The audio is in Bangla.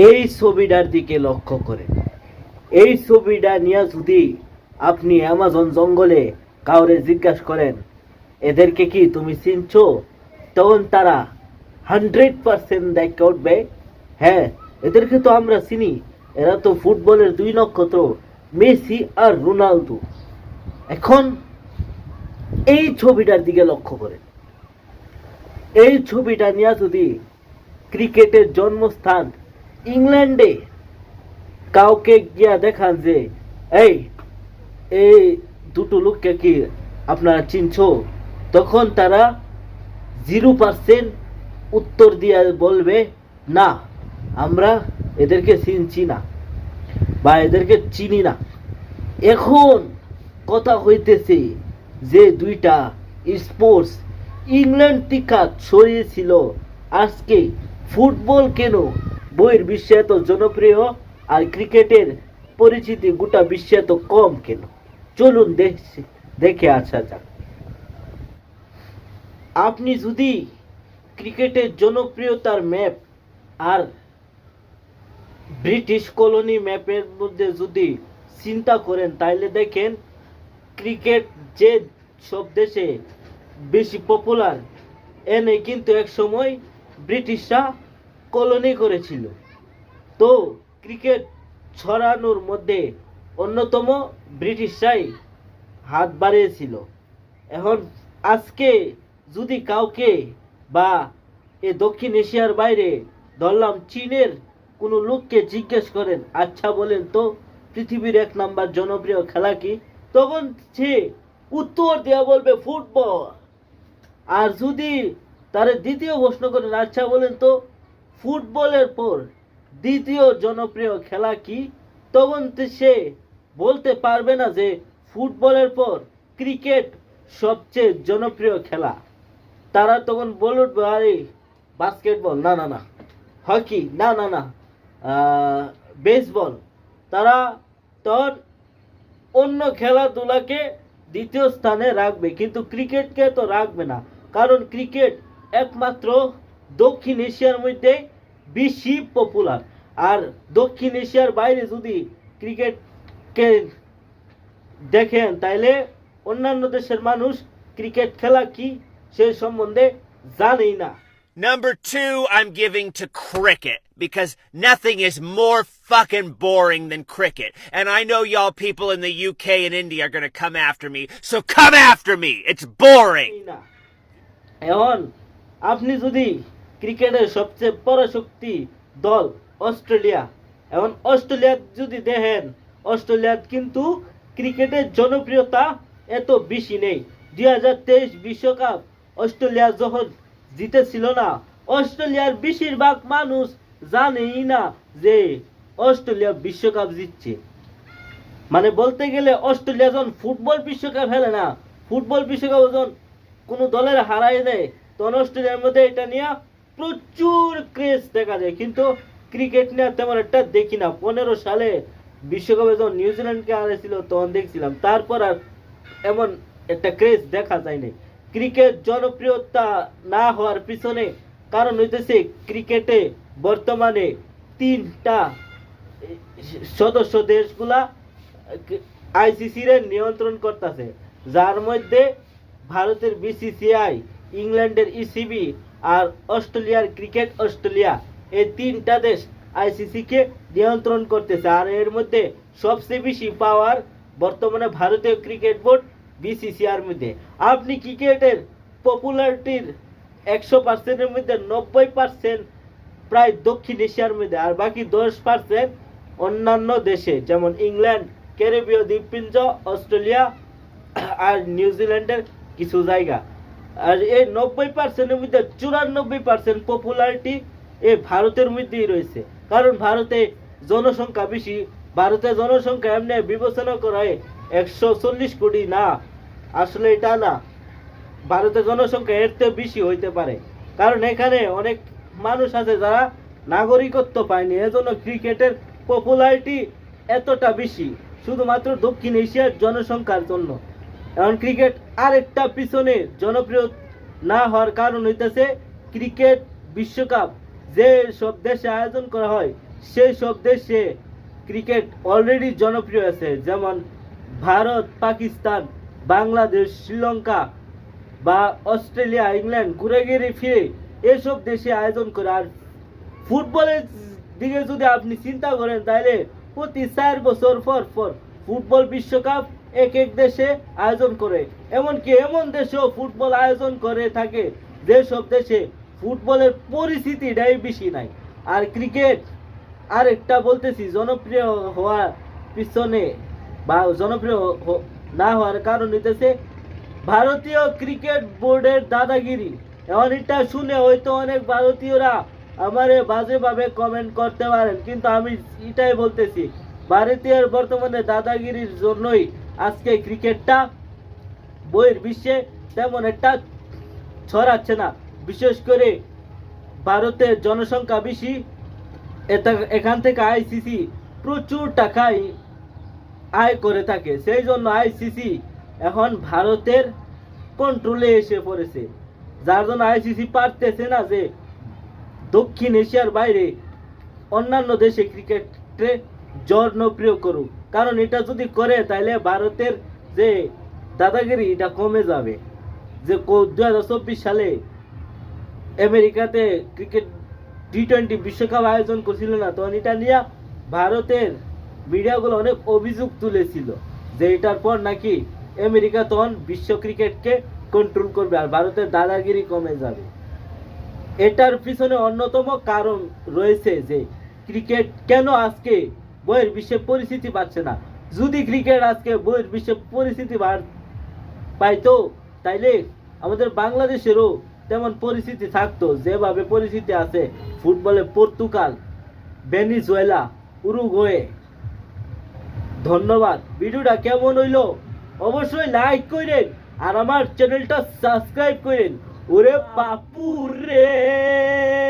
এই ছবিটার দিকে লক্ষ্য করে। এই ছবিটা নিয়ে যদি আপনি অ্যামাজন জঙ্গলে কাউরে জিজ্ঞাসা করেন, এদেরকে কি তুমি চিনছ? তখন তারা হান্ড্রেড পার্সেন্ট দেখা উঠবে হ্যাঁ এদেরকে তো আমরা চিনি। এরা তো ফুটবলের দুই নক্ষত্র, মেসি আর রোনালদো। এখন এই ছবিটার দিকে লক্ষ্য করেন এই ছবিটা নিয়ে যদি ক্রিকেটের জন্মস্থান ইংল্যান্ডে কাউকে গিয়া দেখান যে, এই এই দুটো লোককে কি আপনারা চিনছো? তখন তারা জিরো পার্সেন্ট উত্তর দিয়ে বলবে, না, আমরা এদেরকে চিনছি না বা এদেরকে চিনি না। এখন কথা হইতেছে যে দুইটা স্পোর্টস ইংল্যান্ড টিকা ছড়িয়েছিল। আজকে ফুটবল কেন বইয়ের বিশ্বে এত জনপ্রিয় আর ক্রিকেটের পরিচিতি গোটা বিশ্বে এত কম কেন? চলুন দেখছি, দেখে আসা যাক। আপনি যদি ক্রিকেটের জনপ্রিয়তার ম্যাপ আর ব্রিটিশ কলোনি ম্যাপের মধ্যে যদি চিন্তা করেন, তাইলে দেখেন ক্রিকেট যে সব দেশে বেশি পপুলার এনে কিন্তু এক সময় ব্রিটিশরা কলোনি করেছিল। তো ক্রিকেট ছড়ানোর মধ্যে অন্যতম ব্রিটিশরাই হাত বাড়িয়েছিল। এখন আজকে যদি কাউকে বা এ দক্ষিণ এশিয়ার বাইরে ধরলাম চীনের কোনো লোককে জিজ্ঞেস করেন আচ্ছা বলেন তো, পৃথিবীর এক নাম্বার জনপ্রিয় খেলা কি? তখন সে উত্তর দেওয়া বলবে, ফুটবল। আর যদি তার দ্বিতীয় প্রশ্ন করেন আচ্ছা বলেন তো ফুটবলের পর দ্বিতীয় জনপ্রিয় খেলা কি? তখন সে বলতে পারবে না যে ফুটবলের পর ক্রিকেট সবচেয়ে জনপ্রিয় খেলা। তারা তখন বলে উঠবে আরে, বাস্কেটবল, না না না, হকি, না না না বেসবল। তারা তখন অন্য খেলাধুলাকে দ্বিতীয় স্থানে রাখবে, কিন্তু ক্রিকেটকে তো রাখবে না। কারণ ক্রিকেট একমাত্র দক্ষিণ এশিয়ার মধ্যে বেশি পপুলার আর দক্ষিণ এশিয়ার বাইরে যদি ক্রিকেটকে দেখেন তাইলে অন্যান্য দেশের মানুষ ক্রিকেট খেলা কি সে সম্বন্ধে জানেই না Number two, I'm giving to cricket because nothing is more fucking boring than cricket. And I know y'all people in the UK and India are gonna come after me, so come after me! It's boring! ক্রিকেটের সবচেয়ে পরাশক্তি দল অস্ট্রেলিয়া। এখন অস্ট্রেলিয়া যদি দেখেন অস্ট্রেলিয়ার কিন্তু ক্রিকেটের জনপ্রিয়তা এত বেশি নেই। দুই হাজার তেইশ বিশ্বকাপ অস্ট্রেলিয়া যখন জিতেছিল না, অস্ট্রেলিয়ার বেশিরভাগ মানুষ জানেই না যে অস্ট্রেলিয়া বিশ্বকাপ জিতছে। মানে বলতে গেলে অস্ট্রেলিয়া যখন ফুটবল বিশ্বকাপ খেলে না, ফুটবল বিশ্বকাপ যখন কোনো দলের হারাই দেয়, তখন অস্ট্রেলিয়ার মধ্যে এটা নিয়ে প্রচুর ক্রেজ দেখা যায়। কিন্তু ক্রিকেট নিয়ে তেমন একটা দেখি না। পনেরো সালে বিশ্বকাপে যখন নিউজিল্যান্ডকে হারাইছিল তখন দেখছিলাম। তারপর আর এমন একটা ক্রেজ দেখা যায়নি। ক্রিকেট জনপ্রিয়তা না হওয়ার পিছনে কারণ হইতেছে ক্রিকেটে বর্তমানে তিনটা সদস্য দেশগুলা আইসিসি রে নিয়ন্ত্রণ করতেছে। যার মধ্যে ভারতের বিসিসিআই ইংল্যান্ডের ইসিবি আর অস্ট্রেলিয়ার ক্রিকেট অস্ট্রেলিয়া এই তিনটা দেশ আইসিসি কে নিয়ন্ত্রণ করতেছে। আর এর মধ্যে সবচেয়ে বেশি পাওয়ার বর্তমানে ভারতীয় ক্রিকেট বোর্ড বিসিসিআর মধ্যে। আপনি ক্রিকেটের পপুলারিটির একশো পার্সেন্টের মধ্যে, নব্বই পার্সেন্ট প্রায় দক্ষিণ এশিয়ার মধ্যে, আর বাকি দশ পার্সেন্ট অন্যান্য দেশে, যেমন ইংল্যান্ড, ক্যারিবীয় দ্বীপপুঞ্জ, অস্ট্রেলিয়া আর নিউজিল্যান্ডের কিছু জায়গা। আর এই নব্বই পার্সেন্টের মধ্যে চুরানব্বই পার্সেন্ট পপুলারিটি এ ভারতের মধ্যেই রয়েছে। কারণ ভারতে জনসংখ্যা বেশি ভারতের জনসংখ্যা এমনি বিবেচনা করা হয় একশো চল্লিশ কোটি না, আসলে এটা না। ভারতের জনসংখ্যা এর চেয়ে বেশি হইতে পারে। কারণ এখানে অনেক মানুষ আছে যারা নাগরিকত্ব পায়নি, এজন্য ক্রিকেটের পপুলারিটি এতটা বেশি, শুধুমাত্র দক্ষিণ এশিয়ার জনসংখ্যার জন্য। এখন ক্রিকেট আরেকটা পিছনে জনপ্রিয় না হওয়ার কারণ হইতেছে ক্রিকেট বিশ্বকাপ। যে সব দেশে আয়োজন করা হয়, সেই সব দেশে ক্রিকেট অলরেডি জনপ্রিয় আছে। যেমন ভারত, পাকিস্তান, বাংলাদেশ, শ্রীলঙ্কা বা অস্ট্রেলিয়া, ইংল্যান্ড ঘুরে গিয়ে ফিরে এসব দেশে আয়োজন করে। আর ফুটবলের দিকে যদি আপনি চিন্তা করেন, তাহলে প্রতি চার বছর পর পর ফুটবল বিশ্বকাপ এক এক দেশে আয়োজন করে। এমনকি এমন দেশেও ফুটবল আয়োজন করে থাকে, যেসব দেশে ফুটবলের পরিস্থিতিটাই বেশি নাই। আর ক্রিকেট আর একটা বলতেছি, জনপ্রিয় হওয়ার পিছনে বা জনপ্রিয় না হওয়ার কারণ হইতেছে ভারতীয় ক্রিকেট বোর্ডের দাদাগিরি। এখন এটা শুনে হয়তো অনেক ভারতীয়রা আমারে বাজেভাবে কমেন্ট করতে পারেন, কিন্তু আমি এটাই বলতেছি ভারতীয় বর্তমানে দাদাগিরির জন্যই আজকে ক্রিকেটটা বইয়ের বিশ্বে তেমন একটা ছড়াচ্ছে না। বিশেষ করে ভারতের জনসংখ্যা বেশি এখান থেকে আইসিসি প্রচুর টাকাই আয় করে থাকে। সেই জন্য আইসিসি এখন ভারতের কন্ট্রোলে এসে পড়েছে। যার জন্য আইসিসি পারতেছে না যে দক্ষিণ এশিয়ার বাইরে অন্যান্য দেশে ক্রিকেটে জনপ্রিয় করুক। কারণ এটা যদি করে তাহলে ভারতের যে দাদাগিরি, এটা কমে যাবে। যে দু হাজার চব্বিশ সালে আমেরিকাতে ক্রিকেট টি টোয়েন্টি বিশ্বকাপ আয়োজন করছিল না, তখন এটা নিয়ে ভারতের মিডিয়াগুলো অনেক অভিযোগ তুলেছিল যে এটার পর নাকি আমেরিকা তখন বিশ্ব ক্রিকেটকে কন্ট্রোল করবে আর ভারতের দাদাগিরি কমে যাবে। এটার পিছনে অন্যতম কারণ রয়েছে যে ক্রিকেট কেন আজকে বইয়ের বিশ্বে পরিস্থিতি পাচ্ছে না। যদি ক্রিকেট আজকে বইয়ের বিশ্বে পরিস্থিতি পাইতো, তাইলে আমাদের বাংলাদেশেরও তেমন পরিস্থিতি থাকতো, যেভাবে পরিস্থিতি আছে ফুটবলে পর্তুগাল, ভেনিজুয়েলা, উরুগুয়ে। ধন্যবাদ। ভিডিওটা কেমন হইল? অবশ্যই লাইক করেন আর আমার চ্যানেলটা সাবস্ক্রাইব করেন ওরে বাপু রে!